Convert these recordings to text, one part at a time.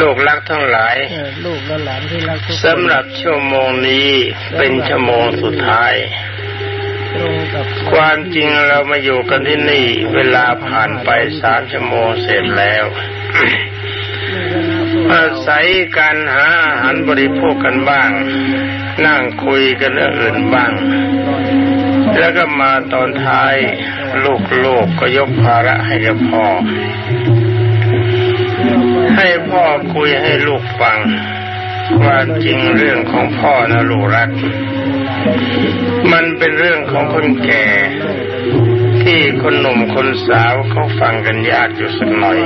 ลูกรักทั้งหลายเออลูกและหลานที่รักทุกคนสำหรับชั่วโมงนี้เป็นชั่วโมงสุดท้ายตรงกับความจริงเรามาอยู่กันที่นี่ เวลาผ่านไปสามชั่วโมงเสร็จแล้วอาศัยการหาอาหารบริโภคกันบ้าง นั่งคุยกันเรื่องอื่นบ้าง แล้วก็มาตอนท้าย ลูกๆก็ยกภาระให้กับพ่อ ให้พ่อคุยให้ลูกฟังว่าจริงเรื่องของพ่อนะลูกรัก มันเป็นเรื่องของคนแก่ ที่คนหนุ่มคนสาวเขาฟังกันยากอยู่สักหน่อย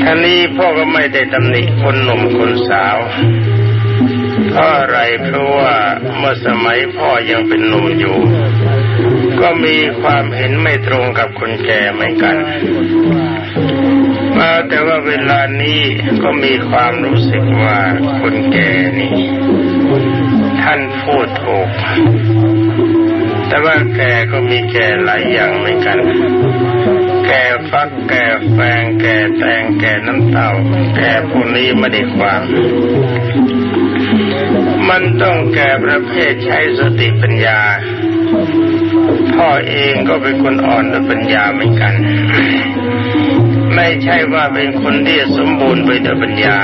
ท่านี้พ่อก็ไม่ได้ตำหนิคนหนุ่มคนสาวเพราะอะไรเพราะว่าเมื่อสมัยพ่อยังเป็นหนุ่มอยู่ ก็มีความเห็นไม่ตรงกับคนแก่เหมือนกัน มาแต่ว่าเวลานี้ก็มีความรู้สึกว่าคนแก่นี่ ท่านพูดถูก แต่ว่าแก่ก็มีแก่หลายอย่างเหมือนกัน แก่ฟักแก่แฟงแก่แตงแก่น้ำเต้า แก่พวกนี้ไม่ได้ความมันต้องแก่ประเภทใช้สติปัญญา พ่อเองก็เป็นคนอ่อนด้วยปัญญาเหมือนกัน ไม่ใช่ว่าเป็นคนที่สมบูรณ์ไปด้วยปัญญา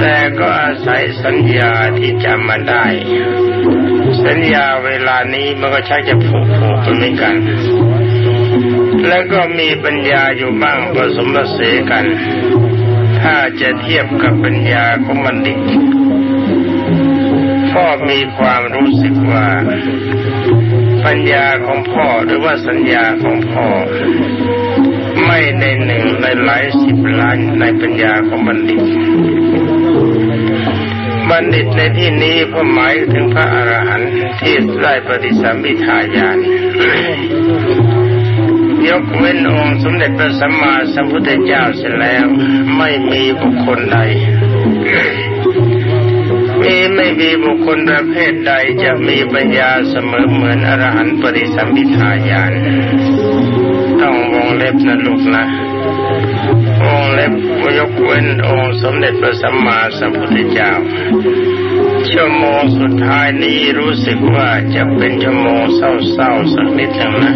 แต่ก็อาศัยสัญญาที่จำมาได้ สัญญาเวลานี้มันก็ใช้จะผูกผูกกันเหมือนกัน แล้วก็มีปัญญาอยู่บ้างผสมผสานกัน ถ้าจะเทียบกับปัญญาของบัณฑิพ่อมีความรู้สึกว่าปัญญาของพ่อหรือว่าสัญญาของพ่อ ไม่ในหนึ่งในหลายสิบล้านในปัญญาของบัณฑิต บัณฑิตในที่นี้พ่อหมายถึงพระอรหันต์ที่ได้ปฏิสัมพิทาญาณยกเว้นองค์สมเด็จพระสัมมาสัมพุทธเจ้าเสียแล้ว ไม่มีบุคคลใดมีไม่มีบุคคลประเภทใดจะมีปัญญาเสมอเหมือนอรหันต์ปฏิสัมพิทาญาณ เล็บนะลูกนะวงเล็บยกเว้นองสมเด็จพระสัมมาสัมพุทธเจ้า ชั่วโมงสุดท้ายนี้รู้สึกว่าจะเป็นชั่วโมงเศร้าๆสักนิดหนึ่งนะ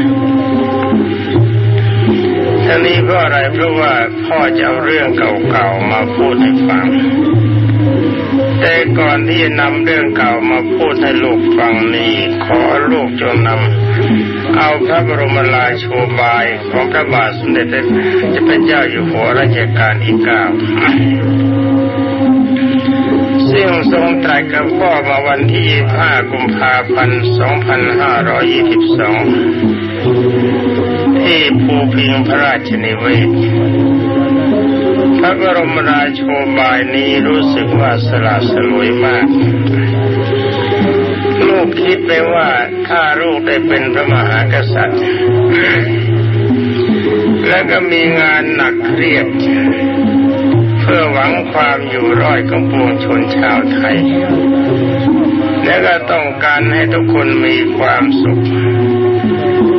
ทั้งนี้เพราะอะไรเพราะว่าพ่อจะเอาเรื่องเก่าๆมาพูดให้ฟัง แต่ก่อนที่จะนำเรื่องเก่ามาพูดให้ลูกฟังนี้ ขอลูกจงนำ เอาพระบรมราโชบายของพระบาทสมเด็จพระเป็นเจ้าอยู่หัวรัชกาลที่เก้าซึ่งทรงตรัสกับพ่อมาวันที่ 5 กุมภาพันธ์ 2522 ที่ภูพิงพระราชนิเวศ พระบรมราโชบายนี้รู้สึกว่าสละสลวยมาก ลูกคิดไปว่าถ้าลูกได้เป็นพระมหากษัตริย์ แล้วก็มีงานหนักเครียด เพื่อหวังความอยู่รอดของปวงชนชาวไทย และก็ต้องการให้ทุกคนมีความสุข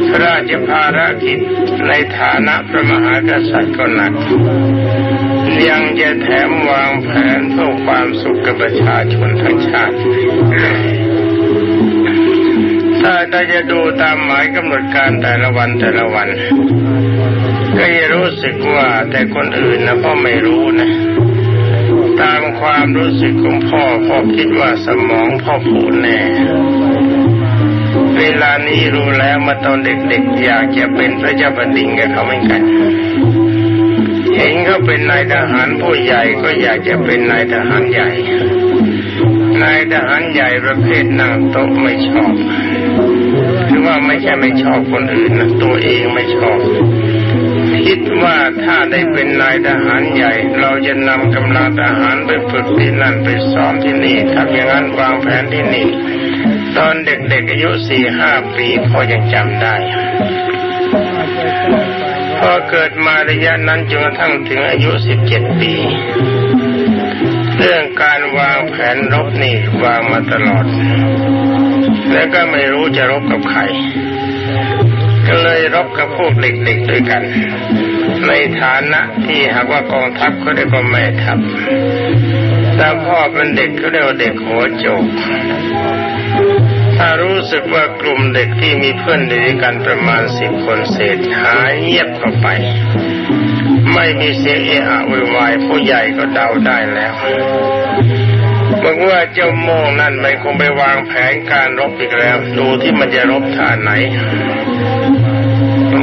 พระราชภารกิจในฐานะพระมหากษัตริย์ก็หนัก ยังจะแถมวางแผนเพื่อความสุขกับประชาชนทั้งชาติ ถ้าเราจะดูตามหมายกำหนดการแต่ละวันแต่ละวัน ก็จะรู้สึกว่าแต่คนอื่นนะพ่อไม่รู้นะตามความรู้สึกของพ่อพ่อคิดว่าสมองพ่อผูนแน่ เวลานี้รู้แล้วมาตอนเด็กๆอยากจะเป็นพระเจ้าแผ่นดินกับเขาเหมือนกัน เห็นเขาเป็นนายทหารผู้ใหญ่ก็อยากจะเป็นนายทหารใหญ่ นายทหารใหญ่ประเภทนั่งโต๊ะไม่ชอบ ว่าไม่ใช่ไม่ชอบคนอื่นนะตัวเองไม่ชอบ คิดว่าถ้าได้เป็นนายทหารใหญ่ เราจะนำกำลังทหารไปฝึกที่นั่นไปซ้อมที่นี่ทำอย่างนั้นวางแผนที่นี่ ตอนเด็กๆอายุสี่ห้าปีพอยังจำได้พอเกิดมาระยะนั้นจนกระทั่งถึงอายุสิบเจ็ดปี เรื่องการวางแผนรบนี่วางมาตลอด แล้วก็ไม่รู้จะรบกับใคร ก็เลยรบกับพวกเด็กๆด้วยกัน ในฐานะที่หากว่ากองทัพเขาเรียกว่าแม่ทัพแต่พ่อเป็นเด็กเขาเรียกว่าเด็กหัวโจกถ้ารู้สึกว่ากลุ่มเด็กที่มีเพื่อนด้วยกันประมาณสิบคนเศษหายเงียบเข้าไป ไม่มีเสียงเอะอะโวยวายผู้ใหญ่ก็เดาได้แล้ว บอกว่าเจ้าโมงนั่นมันคงไปวางแผนการรบอีกแล้ว ดูที่มันจะรบท่าไหน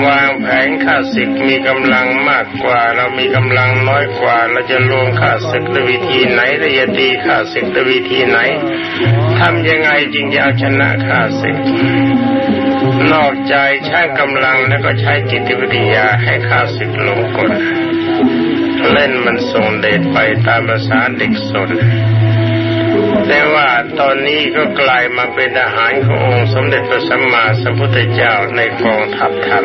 วางแผนข้าศึกมีกำลังมากกว่า เรามีกำลังน้อยกว่า เราจะลงข้าศึกด้วยวิธีไหนเราจะตีข้าศึกด้วยวิธีไหนทำยังไงจึงจะเอาชนะข้าศึกนอกใจใช้กำลังแล้วก็ใช้จิตวิทยาให้ข้าศึกลงกลเล่นมันส่งเดชไปตามภาษาเด็กสน แต่ว่าตอนนี้ก็กลายมาเป็นอาหารขององค์สมเด็จพระสัมมาสัมพุทธเจ้าในกองทัพธรรม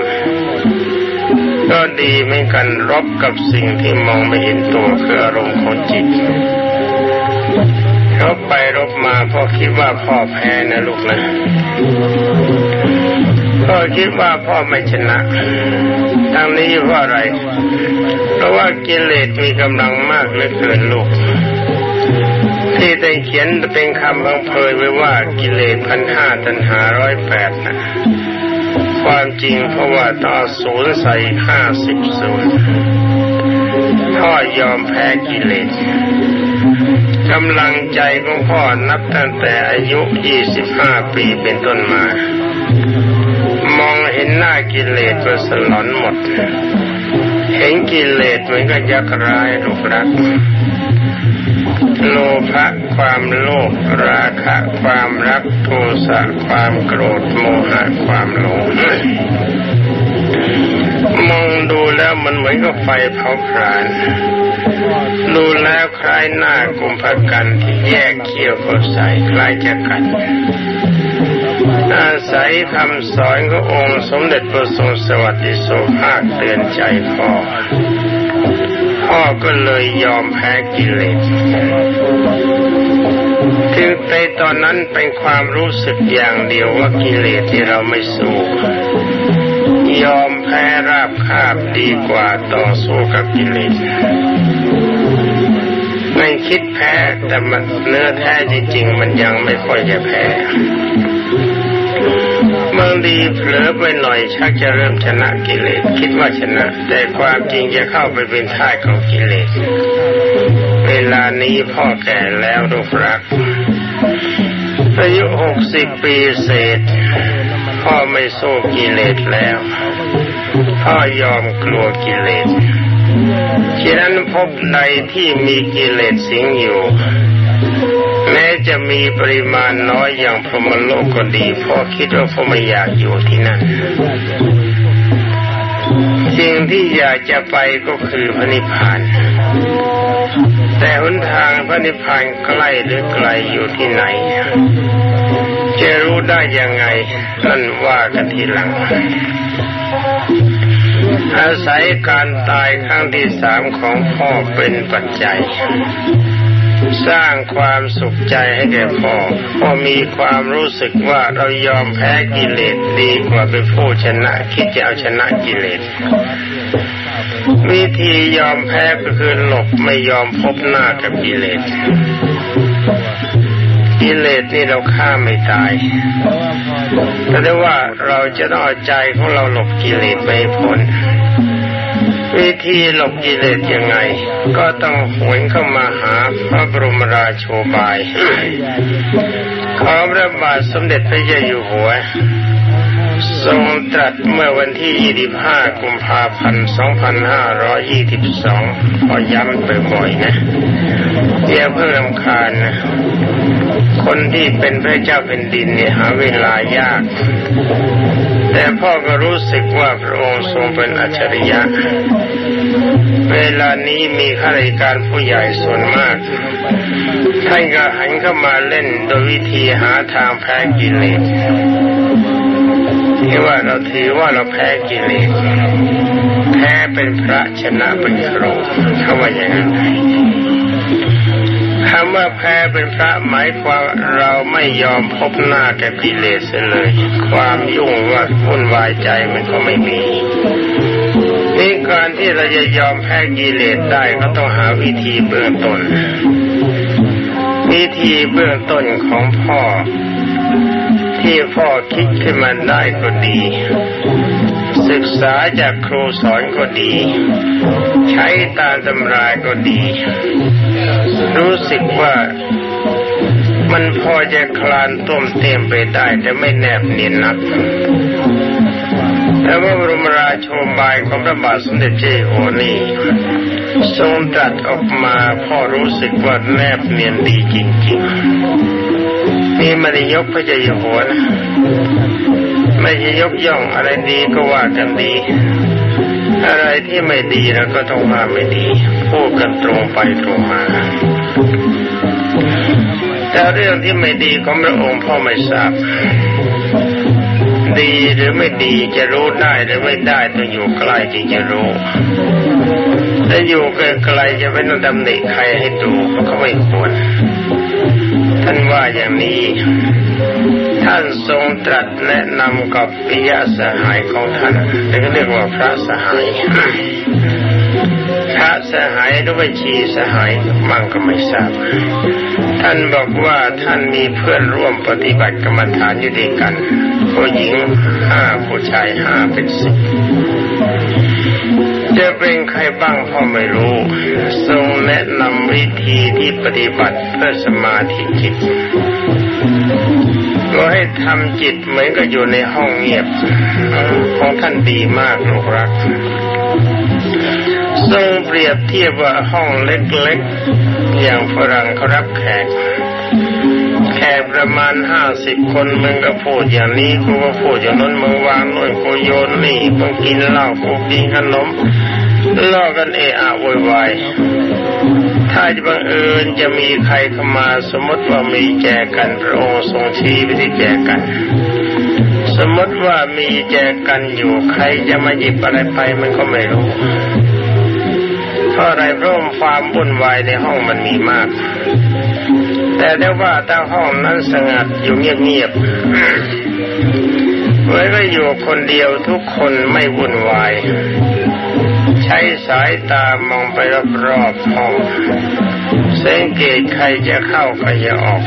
ก็ดีเหมือนกันรบกับสิ่งที่มองไม่เห็นตัวคืออารมณ์ของจิตรบไปรบมาพ่อคิดว่าพ่อแพ้นะลูกนะพ่อคิดว่าพ่อไม่ชนะทางนี้เพราะอะไร เพราะว่ากิเลสมีกำลังมากเหลือเกินลูก ที่ได้เขียนเป็นคำบังเพยไว้ว่ากิเลสพันห้าตันหาร้อยแปดนะความจริงเพราะว่าต่อศูนย์ใส่ห้าสิบศูนย์พ่อยอมแพ้กิเลสกำลังใจของพ่อนับตั้งแต่อายุยี่สิบห้าปีเป็นต้นมา มองเห็นหน้ากิเลสก็สลอนหมด เห็นกิเลสเหมือนกับยักษ์ร้ายรูปรัก โลภะความโลภราคะความรักโทสะความโกรธโมหะความหลงมองดูแล้วมันเหมือนกับไฟเผาผลาญดูแล้วคล้ายหน้ากุมภกันที่แยกเขี้ยวก็ใส่คล้ายจะกัดอาศัยคำสอนขององค์สมเด็จพระทรงสวัสดิโสภาคเตือนใจพอ พ่อก็เลยยอมแพ้กิเลสถึงในตอนนั้นเป็นความรู้สึกอย่างเดียวว่ากิเลสที่เราไม่สู้ ยอมแพ้ราบคาบดีกว่าต่อสู้กับกิเลสไม่คิดแพ้แต่มันเนื้อแท้จริงๆ มันยังไม่ค่อยจะแพ้ บางทีเผลอไปหน่อยชักจะเริ่มชนะกิเลสคิดว่าชนะ แต่ความจริงจะเข้าไปเป็นท่าของกิเลสเวลานี้พ่อแก่แล้วลูกรักอายุหกสิบปีเศษ พ่อไม่สู้กิเลสแล้ว พ่อยอมกลัวกิเลสฉะนั้นพบในที่มีกิเลสสิงอยู่ แม้จะมีปริมาณน้อยอย่างพรหมโลกก็ดีพ่อคิดว่าพ่อไม่อยากอยู่ที่นั่นสิ่งที่อยากจะไปก็คือพระนิพพาน แต่หนทางพระนิพพานใกล้หรือไกลอยู่ที่ไหน จะรู้ได้ยังไงนั่นว่ากันทีหลัง อาศัยการตายครั้งที่สามของพ่อเป็นปัจจัย สร้างความสุขใจให้แก่พ่อพ่อมีความรู้สึกว่าเรายอมแพ้กิเลสดีกว่าเป็นผู้ชนะ คิดจะเอาชนะกิเลสวิธียอมแพ้ก็คือหลบไม่ยอมพบหน้ากับกิเลสกิเลสนี่เราฆ่าไม่ตายแต่ได้ว่าเราจะต้องเอาใจของเราหลบกิเลสไปพ้น วิธีหลบกิเลสยังไง ก็ต้องหวนเข้ามาหาพระบรมราโชบาย ขอพระบาทสมเด็จพระเจ้าอยู่หัว ทรงตรัสเมื่อวันที่ 25 กุมภาพันธ์ 2522 ขอย้ำไปบ่อยนะอย่าเพิ่งรำคาญนะคนที่เป็นพระเจ้าเป็นดินเนี่ยหาเวลายาก แต่พ่อก็รู้สึกว่าพระองค์ทรงเป็นอัจฉริยะ เวลานี้มีข้าราชการผู้ใหญ่ส่วนมากท่านก็หันเข้ามาเล่นโดยวิธีหาทางแพ้กิเลส ที่ว่าเราถือว่าเราแพ้กิเลสแพ้เป็นพระชนะเป็นครูเขาว่าอย่างนั้นคำว่าแพ้เป็นพระหมายความเราไม่ยอมพบหน้าแก่กิเลสเลย ความยุ่งว่าวุ่นวายใจมันก็ไม่มีนี่การที่เราจะยอมแพ้กิเลสได้ก็ต้องหาวิธีเบื้องต้น วิธีเบื้องต้นของพ่อ ที่พ่อคิดขึ้นมาได้ก็ดี ศึกษาจากครูสอนก็ดี ใช้ตามตำราก็ดี รู้สึกว่ามันพอจะคลานต้มเต็มไปได้แต่ไม่แนบเนียนนักแต่ว่าบรมราโชบายของพระบาทสมเด็จเจ้าอยู่หัวนี่ทรงตรัสออกมาพ่อรู้สึกว่าแนบเนียนดีจริงๆ นี่ไม่ได้ยกพระเจ้าอยู่หัวนะไม่ใช่ยกย่องอะไรดีก็ว่ากันดี อะไรที่ไม่ดีเราก็ต้องว่าไม่ดีพูดกันตรงไปตรงมาแต่เรื่องที่ไม่ดีของพระองค์พ่อไม่ทราบ ดีหรือไม่ดีจะรู้ได้หรือไม่ได้ต้องอยู่ใกล้จึงจะรู้ถ้าอยู่ไกลๆจะไม่ต้องดำหนิใครให้ดูเพราะเขาไม่ควร ท่านว่าอย่างนี้ ท่านทรงตรัสแนะนำกับปิยสหายของท่านแต่ก็เรียกว่าพระสหาย พระสหายหรือว่าชีสหายมั่งก็ไม่ทราบ ท่านบอกว่าท่านมีเพื่อนร่วมปฏิบัติกรรมฐานอยู่ด้วยกันผู้หญิงห้าผู้ชายห้าเป็นสิบ จะเป็นใครบ้างพ่อไม่รู้ ทรงแนะนำวิธีที่ปฏิบัติเพื่อสมาธิจิตก็ให้ทำจิตเหมือนกับอยู่ในห้องเงียบ ของท่านดีมากลูกรักทรงเปรียบเทียบว่าห้องเล็กๆ อย่างฝรั่งเขารับแขก แขกประมาณห้าสิบคนมึงก็พูดอย่างนี้กูก็พูดอย่างนั้นมึงวางโน่นกูโยนนี่มึงกินเหล้ากูกินขนมล่อกันเอะอะโวยวายถ้าจะบังเอิญจะมีใครเข้ามาสมมติว่ามีแจกันพระองค์ทรงชี้ไปที่แจกัน สมมติว่ามีแจกันอยู่ใครจะมาหยิบอะไรไปมันก็ไม่รู้เพราะอะไรเพราะความวุ่นวายในห้องมันมีมาก แต่ได้ว่าถ้าห้องนั้นสงัดอยู่เงียบๆไว้ก็อยู่คนเดียวทุกคนไม่วุ่นวาย ใช้สายตามองไปรอบๆห้องสังเกตใครจะเข้าใครจะออก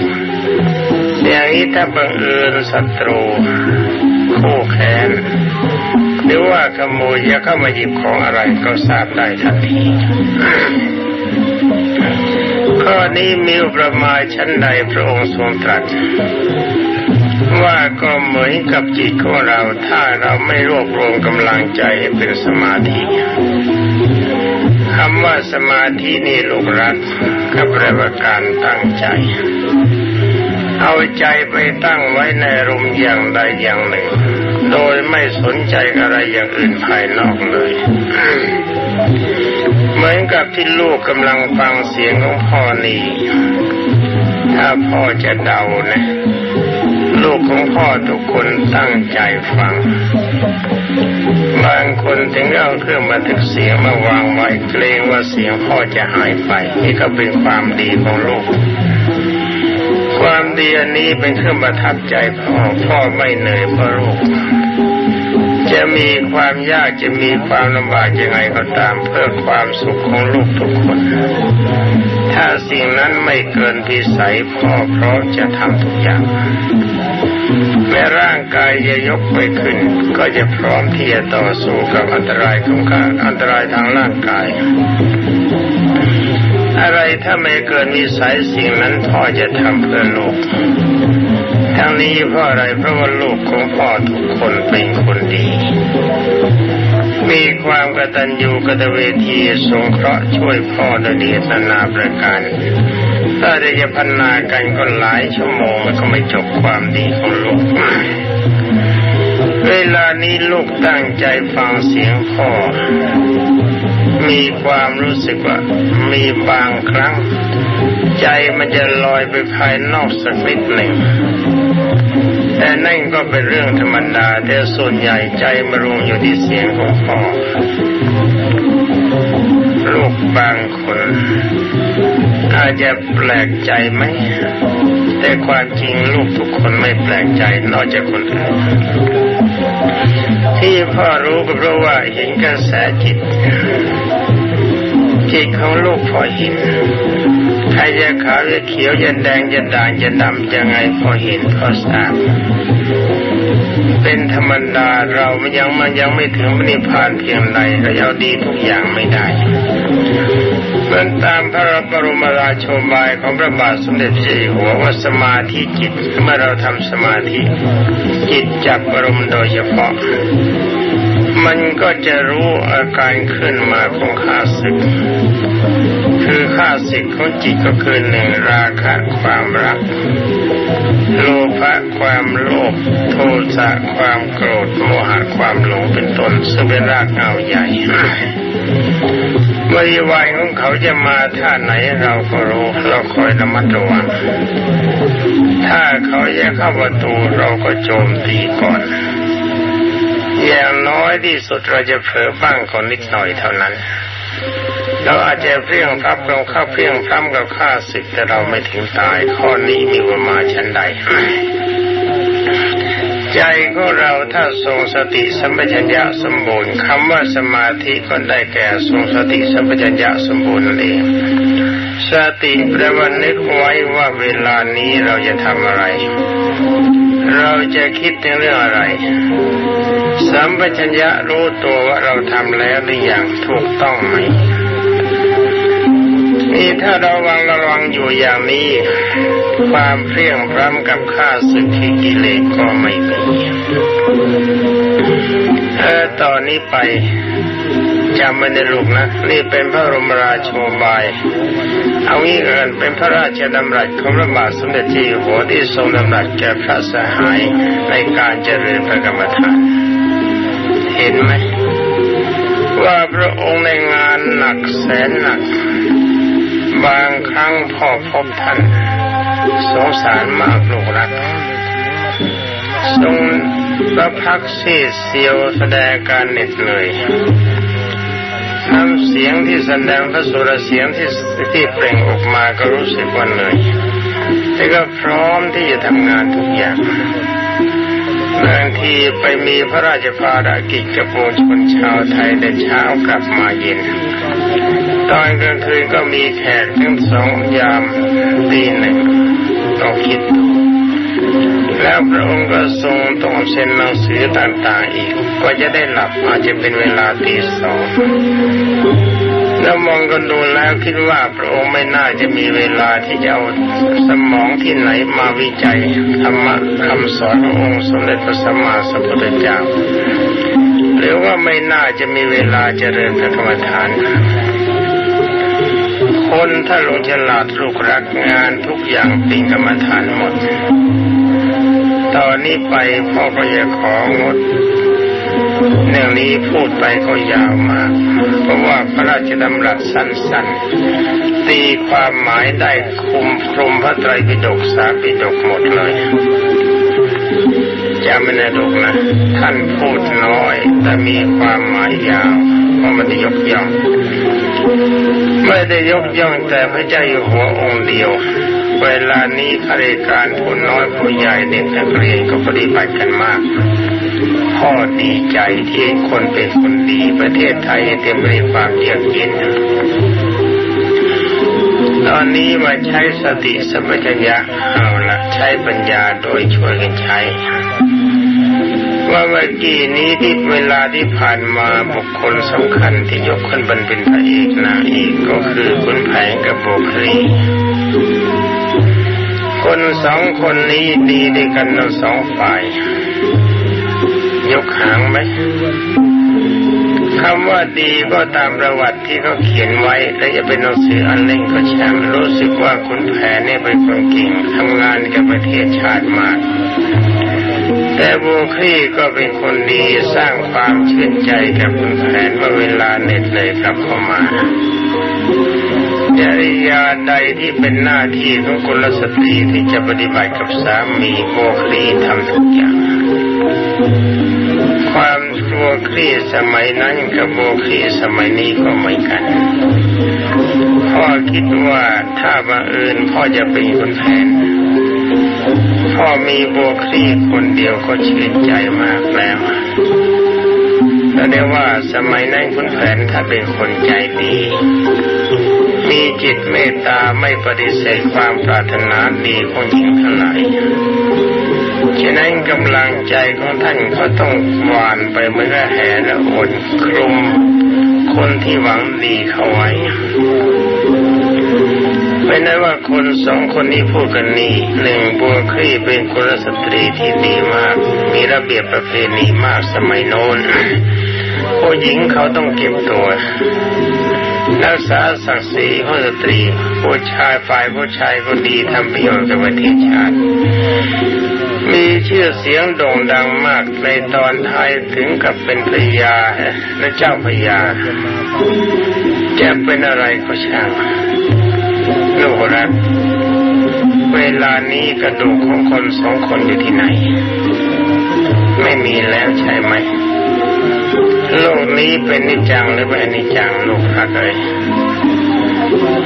อย่างนี้ถ้าบังเอิญศัตรูคู่แค้นหรือว่าขโมยจะเข้ามาหยิบของอะไรก็ทราบได้ทันที ข้อนี้มีประมาณชั้นใดพระองค์ทรงตรัสว่าก็เหมือนกับจิตของเราถ้าเราไม่รวบรวมกำลังใจให้เป็นสมาธิคำว่าสมาธินี่ลูกรักกับแปลว่าการตั้งใจ เอาใจไปตั้งไว้ในอารมณ์อย่างใดอย่างหนึ่ง โดยไม่สนใจอะไรอย่างอื่นภายนอกเลย เหมือนกับที่ลูกกำลังฟังเสียงของพ่อนี่ ถ้าพ่อจะเดานะ ลูกของพ่อทุกคนตั้งใจฟัง บางคนถึงเอาเครื่องบันทึกเสียงมาวางไว้เกรงว่าเสียงพ่อจะหายไป นี่ก็เป็นความดีของลูกความดีอันนี้เป็นเครื่องประทับใจพ่อ พ่อไม่เหนื่อยเพราะลูก จะมีความยากจะมีความลำบากยังไงก็ตามเพื่อความสุขของลูกทุกคน ถ้าสิ่งนั้นไม่เกินพิสัยพ่อพร้อมจะทำทุกอย่างแม้ร่างกายจะยกไปขึ้น ก็จะพร้อมที่จะต่อสู้กับอันตรายของข้าอันตรายทางร่างกาย อะไรถ้าไม่เกินวิสัยสิ่งนั้นพ่อจะทำเพื่อลูก ทั้งนี้เพราะอะไรเพราะว่าลูกของพ่อทุกคนเป็นคนดี มีความกตัญญูกตเวทีสงเคราะห์ช่วยพ่อโดยเดชนานาประการถ้าได้จะพันนากันก็หลายชั่วโมงมันก็ไม่จบความดีของลูกเวลานี้ลูกตั้งใจฟังเสียงพ่อ มีความรู้สึกว่ามีบางครั้ง ใจมันจะลอยไปภายนอกสักนิดหนึ่ง แต่นั่นก็เป็นเรื่องธรรมดาแต่ส่วนใหญ่ใจมารวมอยู่ที่เสียงของพ่อลูกบางคนอาจจะแปลกใจไหม แต่ความจริงลูกทุกคนไม่แปลกใจนอกจากคนอื่นที่พ่อรู้ก็เพราะว่าเห็นกระแสจิตจิตของลูกพ่อเห็น ใครจะขาวจะเขียวจะแดงจะด่างจะดำจะไงพอเห็นพอทราบเป็นธรรมดาเรามันยังมันยังไม่ถึงนิพพานเพียงใดเราเอาดีทุกอย่างไม่ได้มือนตามพระบรมราโชบายของพระบาทสมเด็จพระเจ้าอยู่หัวว่าสมาธิจิตเมื่อเราทำสมาธิ จิตจับอารมณ์โดยเฉพาะ มันก็จะรู้อาการขึ้นมาของข้าศึก คือข้าศึกของจิตก็คือหนึ่งราคะความรัก โลภะความโลภ โทสะความโกรธ โมหะความหลงเป็นต้นซึ่งเป็นรากเหง้าใหญ่บริวารของเขาจะมาท่าไหนเราก็รู้เราคอยระมัดระวัง ถ้าเขาจะเข้าประตูเราก็โจมตีก่อน อย่างน้อยที่สุดเราจะเผลอบ้างก่อนนิดหน่อยเท่านั้นเราอาจจะเพียงพรับกับข้าเพียงพร้ำกับข้าศึกแต่เราไม่ถึงตายข้อนี้มีประมาณชั้นใดใจของเราถ้าทรงสติสัมปชัญญะสมบูรณ์คำว่าสมาธิก็ได้แก่ทรงสติสัมปชัญญะสมบูรณ์นั่นเองสติแปลว่านึกไว้ว่าเวลานี้เราจะทำอะไร เราจะคิดถึงเรื่องอะไร สัมปชัญญะรู้ตัวว่าเราทำแล้วหรือยังถูกต้องไหมนี่ถ้าเราวังระวังอยู่อย่างนี้ ความเพรียงพร้ำกับข้าศึกที่กิเลสก็ไม่มีเออตอนนี้ไป จำไม่ได้ลูกนะ นี่เป็นพระบรมราชโชบาย เอางี้เอินเป็นพระราชดำรัสของพระบาทสมเด็จเจ้าอยู่หัวที่ทรงดำรัสแก่พระสหายในการเจริญพระกรรมฐาน เห็นไหมว่าพระองค์ในงานหนักแสนหนัก บางครั้งพ่อพบท่านสงสารมากลูกรักทรงประพักซีเสียวแสดงการเหน็ดเหนื่อย น้ำเสียงที่แสดงพระสุรเสียงที่ที่เปล่งออกมาก็รู้สึกว่าเหนื่อยแต่ก็พร้อมที่จะทำงานทุกอย่างบางทีไปมีพระราชภารกิจกับปวงชนชาวไทยแต่เช้ากลับมาเย็น ตอนกลางคืนก็มีแขกทั้งสองยามตีหนึ่งต้องคิดดู แล้วพระองค์ก็ทรงต้องเซ็นหนังสือต่างๆอีกกว่าจะได้หลับอาจจะเป็นเวลาตีสองแล้วมองกันดูแล้วคิดว่าพระองค์ไม่น่าจะมีเวลาที่จะเอาสมองที่ไหนมาวิจัยธรรมะคำสอนขององค์สมเด็จพระสัมมาสัมพุทธเจ้าหรือว่าไม่น่าจะมีเวลาเจริญพระกรรมฐานคนถ้าลงฉลาดลูกรักงานทุกอย่างเป็นกรรมฐานหมด ตอนนี้ไปพ่อก็จะของดเรื่องนี้พูดไปก็ยาวมาก เพราะว่าพระราชดำรัสสั้นๆ ตีความหมายได้คุมคลุมพระไตรปิฎกสาปิฎกหมดเลยจำไม่ได้ลูกนะ ท่านพูดน้อย แต่มีความหมายยาวเพราะมันได้ยกย่อง ไม่ได้ยกย่องแต่พระเจ้าอยู่หัวองค์เดียว เวลานี้ข้าราชการผู้น้อยผู้ใหญ่เด็กนักเรียนก็ปฏิบัติกันมาก พ่อดีใจที่คนเป็นคนดีประเทศไทยเต็มไปด้วยความเยือกเย็นตอนนี้มาใช้สติสัมปชัญญะเอาละใช้ปัญญาโดยช่วยกันใช้ ว่าเมื่อกี้นี้ที่เวลาที่ผ่านมาบุคคลสำคัญที่ยกขึ้นบรรเป็นพระเอกนางเอกก็คือคุณแผงกับโบคลีคนสองคนนี้ดีด้วยกันทั้งสองฝ่าย ยกหางไหมคำว่าดีก็ตามประวัติที่เขาเขียนไว้ และจะเป็นหนังสืออันเล่งก็ช่างรู้สึกว่าคุณแผนนี่เป็นคนเก่งทำงานกับประเทศชาติมาก แต่บูคลี่ก็เป็นคนดีสร้างความชื่นใจกับคุณแผนเมื่อเวลาเหน็ดเหนื่อยกลับเข้ามาจริยาใดที่เป็นหน้าที่ของกุลสตรีที่จะปฏิบัติกับสามีโบคลีทำทุกอย่าง ความโบคลีสมัยนั้นกับโบคลีสมัยนี้ก็เหมือนกัน พ่อคิดว่าถ้าบังเอิญพ่อจะเป็นคนแผน พ่อมีโบคลีคนเดียวก็ชื่นใจมากแล้วแสดงว่าสมัยนั้นคุณแผนถ้าเป็นคนใจดี มีจิตเมตตาไม่ปฏิเสธความปรารถนาดีของหญิงทั้งหลายฉะนั้นกำลังใจของท่านก็ต้องหวานไปเมื่อแห่และอดคลุมคนที่หวังดีเข้าไว้ ไม่ได้ว่าคนสองคนนี้พูดกันนี่หนึ่งบัวคลี่เป็นกุลสตรีที่ดีมาก มีระเบียบประเพณีมากสมัยโน้นผู้หญิงเขาต้องเก็บตัวรักษาศักดิ์ศรีของสตรีผู้ชายฝ่ายผู้ชายก็ดีทำประโยชน์กับประเทศชาติ มีชื่อเสียงโด่งดังมากในตอนท้ายถึงกับเป็นพระยาและเจ้าพระยาจะเป็นอะไรก็ช่าง ลูกรักเวลานี้กระดูกของคนสองคนอยู่ที่ไหน ไม่มีแล้วใช่ไหม โลกนี้เป็นนิจจังหรือไม่นิจจังลูกรักเอ้ย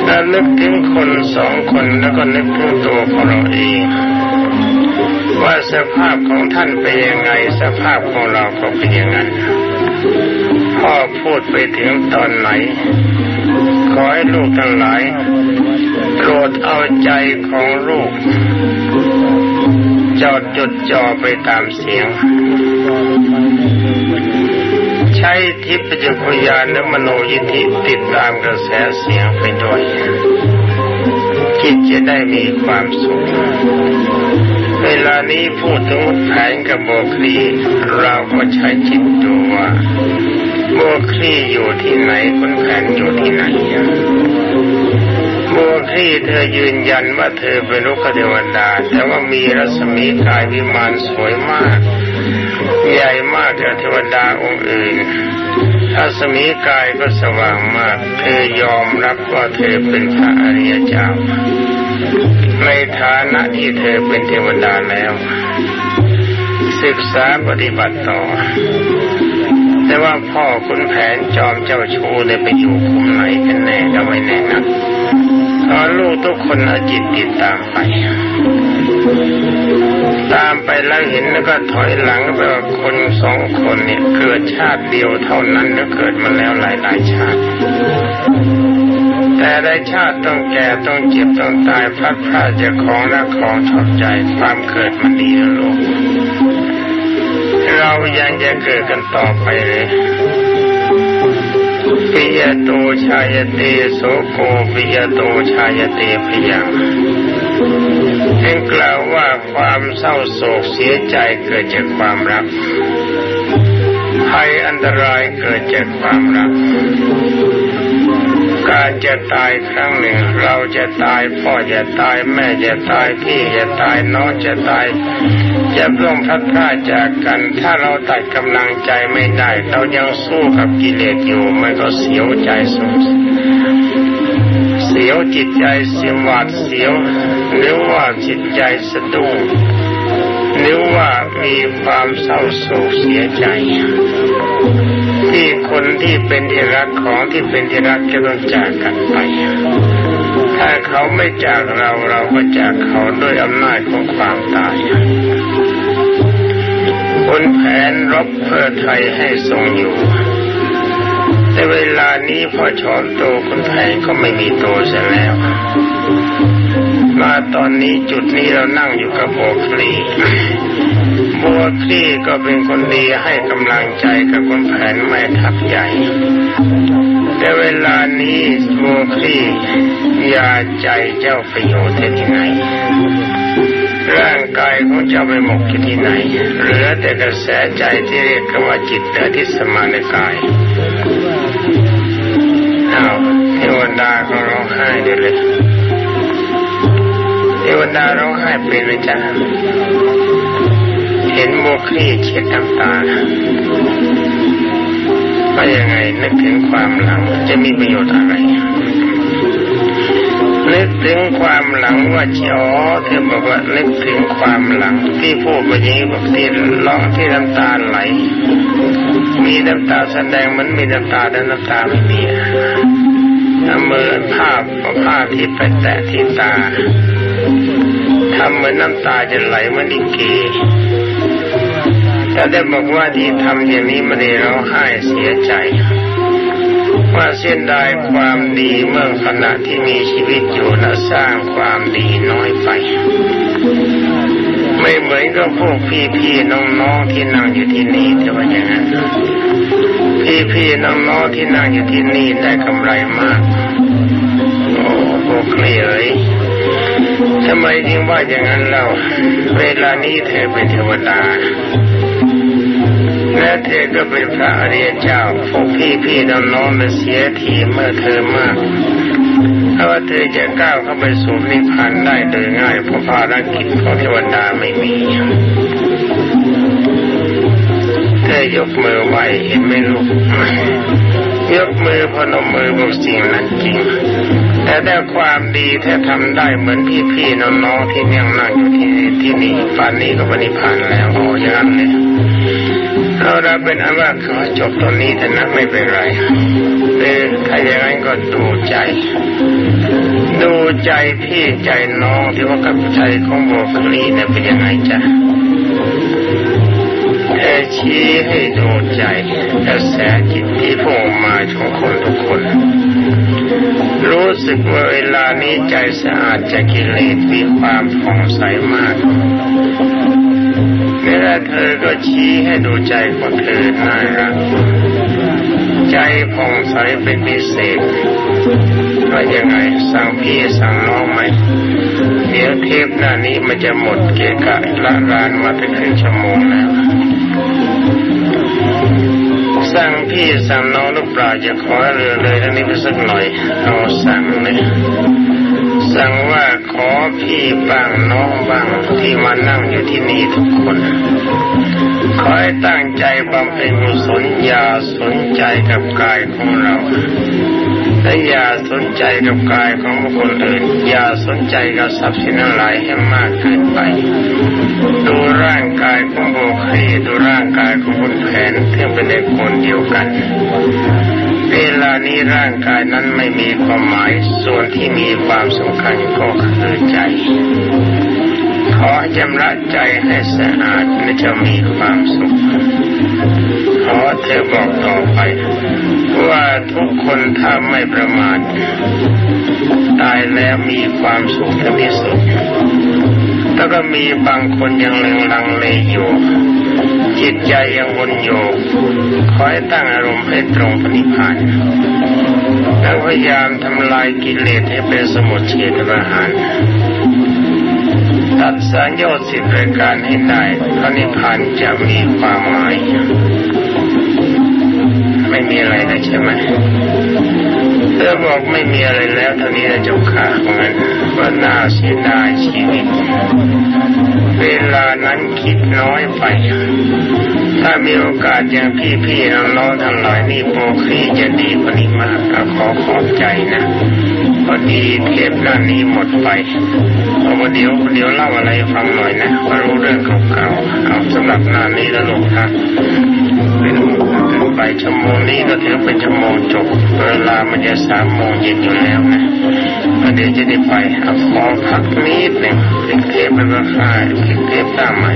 เรานึกถึงคนสองคนแล้วก็นึกถึงตัวของเราเองว่าสภาพของท่านเป็นยังไงสภาพของเราก็เป็นอย่างนั้นพ่อพูดไปถึงตอนไหน ขอให้ลูกทั้งหลาย โปรดเอาใจของลูกจอดจดจ่อไปตามเสียง ใช้ทิพยพยานและมโนยิทธิติดตามกระแสเสียงไปด้วยจิตจะได้มีความสุข เวลานี้พูดถึงแผนกับโบคลีเราก็ใช้จิตดูว่าโบคลีอยู่ที่ไหนคุณแผนอยู่ที่ไหน โบคลีเธอยืนยันว่าเธอเป็นลูกเทวดา แต่ว่ามีรัศมีกายวิมานสวยมาก ใหญ่มากกว่าเทวดาองค์อื่นรัศมีกายก็สว่างมาก เธอยอมรับว่าเธอเป็นพระอริยเจ้า ในฐานะที่เธอเป็นเทวดาแล้ว ศึกษาปฏิบัติต่อแต่ว่าพ่อคุณแผนจอมเจ้าชู้เนี่ยไปอยู่คุมไหนกันแน่ก็ไม่แน่นะ ตอนลูกทุกคนเอาจิตติดตามไป ตามไปแล้วเห็นแล้วก็ถอยหลังไปว่าคนสองคนเนี่ยเกิดชาติเดียวเท่านั้นแล้วเกิดมาแล้วหลายหลายชาติ แต่ได้ชาติต้องแก่ต้องเจ็บต้องตายพลัดพรากจากของรักของชอบใจความเกิดมันดีนะลูกเรายังจะเกิดกันต่อไปเลย ปิยโตชายเตโสโกปิยโตชายเตพยังจึงกล่าวว่าความเศร้าโศกเสียใจเกิดจากความรักภัยอันตรายเกิดจากความรัก การจะตายครั้งหนึ่ง เราจะตายพ่อจะตายแม่จะตายพี่จะตายน้องจะตาย จะร่วมพลัดพราจากกัน ถ้าเราตัดกำลังใจไม่ได้ เรายังสู้กับกิเลสอยู่มันก็เสียวใจสุดเสียวจิตใจเสียวหวาดเสียวหรือว่าจิตใจสะดุ้งหรือว่ามีความเศร้าโศกเสียใจ ที่คนที่เป็นที่รักของที่เป็นที่รักจะต้องจากกันไป ถ้าเขาไม่จากเราเราก็จากเขาด้วยอำนาจของความตาย คนแผนรบเพื่อไทยให้ทรงอยู่ แต่เวลานี้พอชอนโตคนแผนก็ไม่มีโตเสียแล้ว มาตอนนี้จุดนี้เรานั่งอยู่กับโบคลีโบคลีก็เป็นคนดีให้กำลังใจกับคนแผนแม่ทัพใหญ่ แต่เวลานี้โบคลี่ยาใจเจ้าประโยชน์ที่ไหน ร่างกายของเจ้าไปหมกอยู่ที่ไหน เหลือแต่กระแสใจที่เรียกกันว่าจิตเตที่สมาในกายอ้าวเทวดาก็ร้องไห้ดี๋ยเลยเทวดาร้องไห้เป็นเลยจ้าเห็นโมคลีเช็ดน้ำตาว่ายังไงนึกถึงความหลังจะมีประโยชน์อะไร นึกถึงความหลังว่าอ๋อเธอบอกว่านึกถึงความหลังที่พูดแบบนี้บอกที่ร้องที่น้ำตาไหล มีน้ำตาแสดงมันมีน้ำตาแต่น้ำตาไม่มีเอามือภาพผ้าที่ไปแตะที่ตาทำเหมือนน้ำตาจะไหลมือนอีกกีแต่ได้บอกว่าที่ทำอย่างนี้ไม่ได้ร้องไห้เสียใจ ว่าเส้นได้ความดีเมื่อขณะที่มีชีวิตอยู่และสร้างความดีน้อยไป ไม่เหมือนกับพวกพี่ๆน้องๆที่นั่งอยู่ที่นี่แต่ว่าอย่างนั้นพี่ๆน้องๆที่นั่งอยู่ที่นี่ได้กำไรมากโอ้พวกเคลียร์ทำไมจึงว่าอย่างนั้นเล่าเวลานี้เธอเป็นเทวดา และเธอก็เป็นพระอริยเจ้าพวกพี่พี่น้องน้องมาเสียทีเมื่อเธอมากถ้าว่าเธอจะก้าวเข้าไปสู่นิพพานได้โดยง่ายเพราะภารกิจของเทวดาไม่มีเธอยกมือไหวเห็นไหมลูกยกมือพนมมือบอกสิ่งนั้นจริง แต่ได้ความดีถ้าทำได้เหมือนพี่ๆน้องๆที่ยังนั่งอยู่ที่ที่นี่ป่านนี้ก็ปฏิพันธ์แล้วโอ้อยางนั้น เลยเราเราเป็นอันว่าขอจบตรงนี้แต่นะไม่เป็นไรเออถ้าอย่างนั้นก็ดูใจ ดูใจพี่ใจน้องที่ว่ากับใจของโบกลีเนี่ยเป็นยังไงจ๊ะเธอชี้ให้ดูใจกระแสจิตที่พุ่งมาของคนทุกคน รู้สึกว่าเวลานี้ใจสะอาดจากกิเลสมีความผ่องใสมาก เวลาเธอก็ชี้ให้ดูใจของเธอน่ารักใจผ่องใสเป็นพิเศษว่ายังไงสั่งพี่สั่งน้องไหมเดี๋ยวเทปหน้านี้มันจะหมดเกะกะละลานมาเป็นครึ่งชั่วโมงแล้วสั่งพี่สั่งน้องหรือเปล่าจะขอเรือเลยทั้งนี้ไปสักหน่อยเราสั่งเลย สั่งว่าขอพี่บ้างน้องบ้างที่มานั่งอยู่ที่นี่ทุกคนขอให้ตั้งใจบำเพ็ญกุศลอย่าสนใจกับกายของเราและอย่าสนใจกับกายของบุคคลอื่นอย่าสนใจกับทรัพย์สินอะไรให้มากเกินไป ดูร่างกายของโบคีดูร่างกายของคุณแผนเที่เป็นเด็กคนเดียวกัน เวลานี้ร่างกายนั้นไม่มีความหมาย ส่วนที่มีความสำคัญก็คือใจ ขอจำระใจให้สะอาดและจะมีความสุข ขอเธอบอกต่อไป ว่าทุกคนถ้าไม่ประมาทตายแล้วมีความสุขที่สุดแล้วก็มีบางคนยังเลงลังเลอยู่ จิตใจยังวนอยู่ขอให้ตั้งอารมณ์ให้ตรงปณิพานแล้วพยายามทำลายกิเลสให้เป็นสมุทเฉทประหารตัดสัญญาสิบรายการให้ได้พระนิพพานจะมีความหมาย ไม่มีอะไรนะใช่ไหม เธอบอกไม่มีอะไรแล้วเท่านี้นะเจ้าค่ะเหมือนว่าน่าเสียดายชีวิต เวลานั้นคิดน้อยไป ถ้ามีโอกาสอย่างพี่ๆน้องทั้งหลายนี่โปรคีจะดีกว่านี้มาก็ขอขอบใจนะพอดีเทปหน้านี้หมดไปเอาว่าเดี๋ยวเดี๋ยวเล่าอะไรฟังหน่อยนะว่ารู้เรื่องเก่าๆเอาสำหรับหน้านี้แล้วลูกนะายชั่วโมงนี้ก็ถือเป็นชั่วโมงจบ เวลามันจะสามโมงเย็นอยู่แล้วนะก็เดี๋ยวจะได้ไปเอาของพักนิดหนึ่งเก็บเทปแล้วก็ค่ายพลิกเทปหน้าใหม่